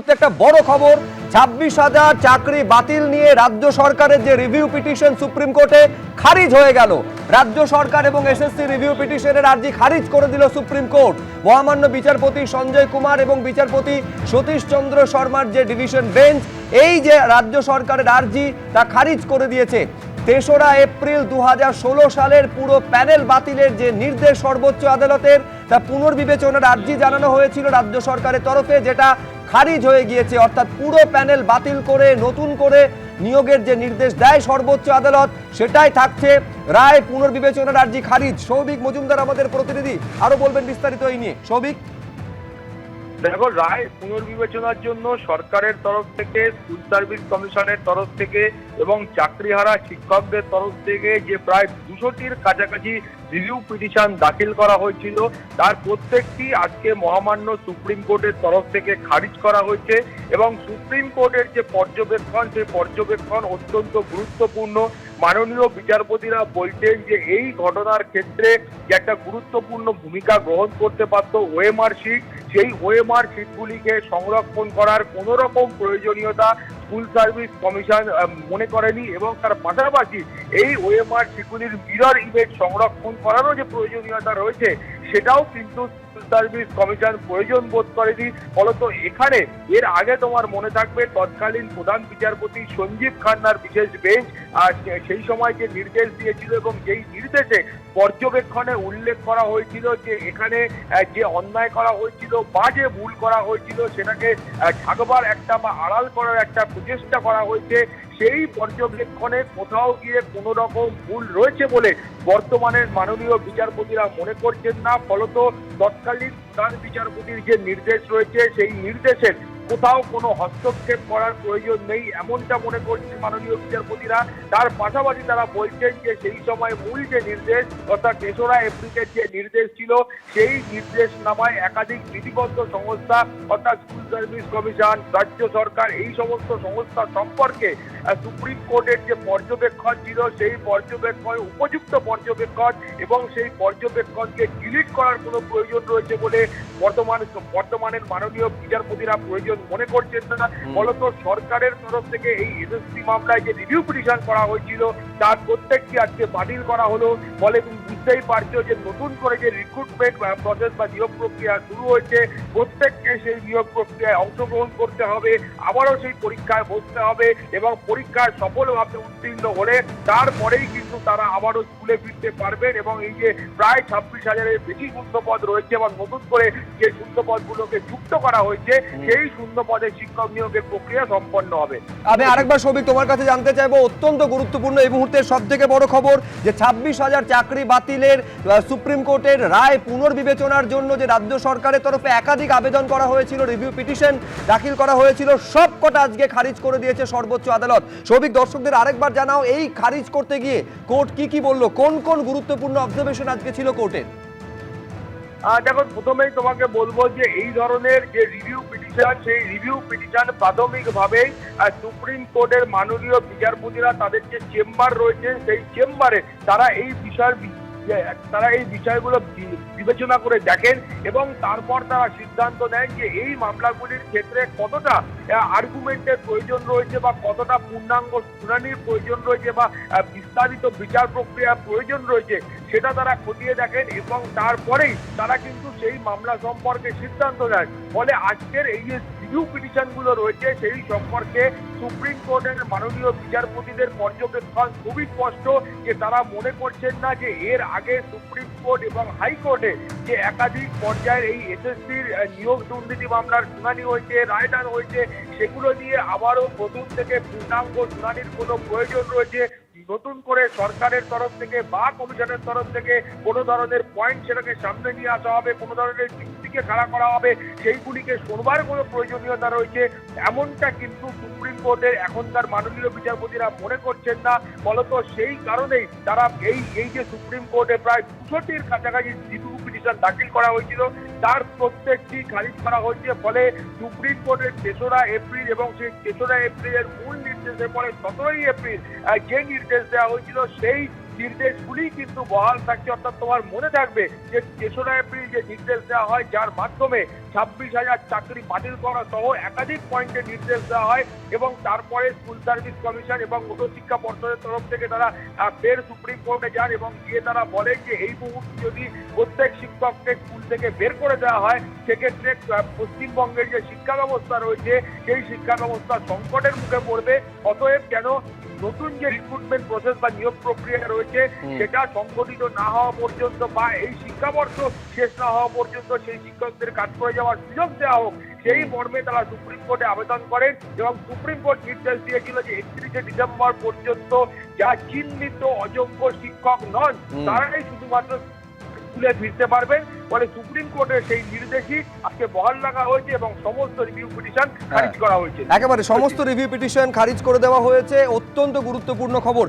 মুহূর্তে একটা বড় খবর, ছাব্বিশ হাজার চাকরি বাতিল নিয়ে রাজ্য সরকারের যে রিভিউ পিটিশন সুপ্রিম কোর্টে খারিজ হয়ে গেল। রাজ্য সরকার এবং এসএসসি রিভিউ পিটিশনের আর্জি খারিজ করে দিল সুপ্রিম কোর্ট। মহামান্য বিচারপতি সঞ্জয় কুমার এবং বিচারপতি সতীশ চন্দ্র শর্মার যে ডিভিশন বেঞ্চ এই যে রাজ্য সরকারের আর্জি, তা খারিজ করে দিয়েছে। তেসরা এপ্রিল দু হাজার ষোলো সালের পুরো প্যানেল বাতিলের যে নির্দেশ সর্বোচ্চ আদালতের, তা পুনর্বিবেচনার আর্জি জানানো হয়েছিল রাজ্য সরকারের তরফে, যেটা খারিজ হয়ে গিয়েছে, অর্থাৎ পুরো প্যানেল বাতিল করে, নতুন করে নিয়োগের যে নির্দেশ দেয় সর্বোচ্চ আদালত, সেটাই থাকছে। রায় পুনর্বিবেচনার আর্জি খারিজ। সৌভিক মজুমদার আমাদের প্রতিনিধি। আরও বলবেন বিস্তারিত এই নিয়ে। সৌভিক? দেখো, রায় পুনর্বিবেচনার জন্য সরকারের তরফ থেকে স্কুল সার্ভিস কমিশনের তরফ থেকে এবং চাকরিহারা শিক্ষকদের তরফ থেকে যে প্রায় দুশোটির কাছাকাছি রিভিউ পিটিশন দাখিল করা হয়েছিল, তার প্রত্যেকটি আজকে মহামান্য সুপ্রিম কোর্টের তরফ থেকে খারিজ করা হয়েছে এবং সুপ্রিম কোর্টের যে পর্যবেক্ষণ, সেই পর্যবেক্ষণ অত্যন্ত গুরুত্বপূর্ণ। মাননীয় বিচারপতিরা বলছেন যে এই ঘটনার ক্ষেত্রে যে একটা গুরুত্বপূর্ণ ভূমিকা গ্রহণ করতে পারত ওএমআর সেই ওএমআর সিটগুলিকে সংরক্ষণ করার কোনো রকম প্রয়োজনীয়তা স্কুল সার্ভিস কমিশন মনে করেনি এবং তার পাশাপাশি এই ওএমআর সিটগুলির মিরর ইমেজ সংরক্ষণ করারও যে প্রয়োজনীয়তা রয়েছে সেটাও কিন্তু সার্ভিস কমিশন প্রয়োজন বোধ করেনি। ফলত এখানে এর আগে তোমার মনে থাকবে তৎকালীন প্রধান বিচারপতি সঞ্জীব খান্নার বিশেষ বেঞ্চ, আর সেই সময় যে নির্দেশ দিয়েছিল এবং যেই নির্দেশে পর্যবেক্ষণে উল্লেখ করা হয়েছিল যে এখানে যে অন্যায় করা হয়েছিল বা যে ভুল করা হয়েছিল, সেটাকে ঢাকবার একটা বা আড়াল করার একটা প্রচেষ্টা করা হয়েছে। সেই পর্যবেক্ষণে কোথাও গিয়ে কোনো রকম ভুল রয়েছে বলে বর্তমানের মাননীয় বিচারপতিরা মনে করছেন না। ফলত তৎকালীন প্রধান বিচারপতির যে নির্দেশ রয়েছে, সেই নির্দেশের কোথাও কোনো হস্তক্ষেপ করার প্রয়োজন নেই, এমনটা মনে করছেন মাননীয় বিচারপতিরা। তার পাশাপাশি তারা বলছেন যে সেই সময় মূল যে নির্দেশ, অর্থাৎ তেসরা এপ্রিলের যে নির্দেশ ছিল, সেই নির্দেশ নামায় একাধিক বিধিবদ্ধ সংস্থা, অর্থাৎ স্কুল সার্ভিস কমিশন রাজ্য সরকার, এই সমস্ত সংস্থা সম্পর্কে সুপ্রিম কোর্টের যে পর্যবেক্ষণ ছিল, সেই পর্যবেক্ষণ উপযুক্ত পর্যবেক্ষণ এবং সেই পর্যবেক্ষণকে ডিলিট করার কোনো প্রয়োজন রয়েছে বলে বর্তমান, বর্তমানের মাননীয় বিচারপতিরা প্রয়োজন মনে করছেন না। বলতো সরকারের তরফ থেকে এই এসএসসি মামলায় যে রিভিউ পিটিশন করা হয়েছিল তার প্রত্যেকটি আজকে বাতিল করা হলো। বলে তুমি বুঝতেই পারছ যে নতুন করে যে রিক্রুটমেন্ট প্রসেস বা নিয়োগ প্রক্রিয়া শুরু হয়েছে প্রত্যেককে সেই নিয়োগ প্রক্রিয়ায় অংশগ্রহণ করতে হবে আবারও সেই পরীক্ষায় বসতে হবে এবং পরীক্ষায় সফলভাবে উত্তীর্ণ হলে তারপরেই কিন্তু তারা আবারও স্কুলে ফিরতে পারবেন এবং এই যে প্রায় ছাব্বিশ হাজারের বেশি শূন্যপদ রয়েছে এবং নতুন করে যে শূন্যপদগুলোকে যুক্ত করা হয়েছে সেই শূন্যপদে শিক্ষক নিয়োগের প্রক্রিয়া সম্পন্ন হবে। আমি আরেকবার সৌভিক তোমার কাছে জানতে চাইব অত্যন্ত গুরুত্বপূর্ণ এই মুহূর্তের সব থেকে বড় খবর যে ছাব্বিশ হাজার চাকরি বাতিলের সুপ্রিম কোর্টের রায় পুনর্বিবেচনার জন্য যে রাজ্য সরকারের তরফে একাধিক আবেদন করা হয়েছিল রিভিউ পিটিশন দাখিল করা হয়েছিল সব কটা আজকে খারিজ করে দিয়েছে সর্বোচ্চ আদালত। সৌভিক দর্শকদের আরেকবার জানাও এই খারিজ করতে গিয়ে কোর্ট কি কি বলল? কোন কোন গুরুত্বপূর্ণ অবজারভেশন আজকে ছিল কোর্টের? দেখো প্রথমেই তোমাকে বলব যে এই ধরনের যে রিভিউ পিটিশন সেই রিভিউ পিটিশন প্রাথমিকভাবেই আহ, সুপ্রিম কোর্টের মাননীয় বিচারপতিরা তাদের যে চেম্বার রয়েছে সেই চেম্বারে তারা এই বিষয়ের তারা এই বিষয়গুলো বিবেচনা করে দেখেন এবং তারপর তারা সিদ্ধান্ত নেন যে এই মামলাগুলির ক্ষেত্রে কতটা আর্গুমেন্টের প্রয়োজন রয়েছে বা কতটা পূর্ণাঙ্গ শুনানির প্রয়োজন রয়েছে বা বিস্তারিত বিচার প্রক্রিয়ার প্রয়োজন রয়েছে, সেটা তারা খতিয়ে দেখেন এবং তারপরেই তারা কিন্তু সেই মামলা সম্পর্কে সিদ্ধান্ত নেন ফলে আজকের এই যে রিভিউ পিটিশনগুলো রয়েছে, সেই সম্পর্কে সুপ্রিম কোর্টের মাননীয় বিচারপতিদের পর্যবেক্ষণ খুবই স্পষ্ট যে তারা মনে করছেন না যে এর আগে সুপ্রিম কোর্ট এবং হাইকোর্টে যে একাধিক পর্যায়ের এই এসএসসির নিয়োগ দুর্নীতি মামলার শুনানি হয়েছে, রায়দান হয়েছে, সেগুলো নিয়ে আবারও প্রথম থেকে পূর্ণাঙ্গ শুনানির কোনো প্রয়োজন রয়েছে। নতুন করে সরকারের তরফ থেকে বা কমিশনের তরফ থেকে কোনো ধরনের পয়েন্ট সেটাকে সামনে নিয়ে আসা হবে, কোনো ধরনের যুক্তিকে খাড়া করা হবে, সেইগুলিকে শোনবার কোনো প্রয়োজনীয়তা রয়েছে, এমনটা কিন্তু সুপ্রিম কোর্টের এখনকার মাননীয় বিচারপতিরা মনে করছেন না। ফলত সেই কারণেই তারা এই এই যে সুপ্রিম কোর্টে প্রায় দুশোটির কাছাকাছি রিভিউ পিটিশন দাখিল করা হয়েছিল। তার প্রত্যেকটি খারিজ করা হয়েছে, ফলে সুপ্রিম কোর্টের তেসরা এপ্রিল এবং সেই তেসরা এপ্রিলের মূল নির্দেশের পরে সতেরোই এপ্রিল যে নির্দেশ দেওয়া হয়েছিল, সেই নির্দেশগুলি কিন্তু বহাল থাকছে, অর্থাৎ তোমার মনে থাকবে যে তেসরা এপ্রিল যে নির্দেশ দেওয়া হয়, যার মাধ্যমে ছাব্বিশ হাজার চাকরি বাতিল করা সহ একাধিক পয়েন্টে নির্দেশ দেওয়া হয় এবং তারপরে স্কুল সার্ভিস কমিশন এবং উচ্চশিক্ষা পর্ষদের তরফ থেকে তারা ফের সুপ্রিম কোর্টে যান এবং গিয়ে তারা বলে যে এই মুহূর্তে যদি প্রত্যেক শিক্ষককে স্কুল থেকে বের করে দেওয়া হয়, সেক্ষেত্রে পশ্চিমবঙ্গের যে শিক্ষা ব্যবস্থা রয়েছে, সেই শিক্ষা ব্যবস্থা সংকটের মুখে পড়বে। অতএব যেন নতুন যে রিক্রুটমেন্ট প্রসেস বা নিয়োগ প্রক্রিয়া রয়েছে সেটা সংগঠিত না হওয়া পর্যন্ত বা এই শিক্ষাবর্ষ শেষ না হওয়া পর্যন্ত সেই শিক্ষকদের কাজ করে যাওয়ার সুযোগ দেওয়া হোক সেই মর্মে তারা সুপ্রিম কোর্টে আবেদন করেন এবং সুপ্রিম কোর্ট নির্দেশ দিয়েছিল যে একত্রিশে ডিসেম্বর পর্যন্ত যা চিহ্নিত অযোগ্য শিক্ষক নন তারাই শুধুমাত্র স্কুলে ফিরতে পারবেন। ফলে সুপ্রিম কোর্টের সেই নির্দেশই আজকে বহাল রাখা হয়েছে এবং সমস্ত রিভিউ পিটিশন খারিজ করা হয়েছে। একেবারে সমস্ত রিভিউ পিটিশন খারিজ করে দেওয়া হয়েছে। অত্যন্ত গুরুত্বপূর্ণ খবর।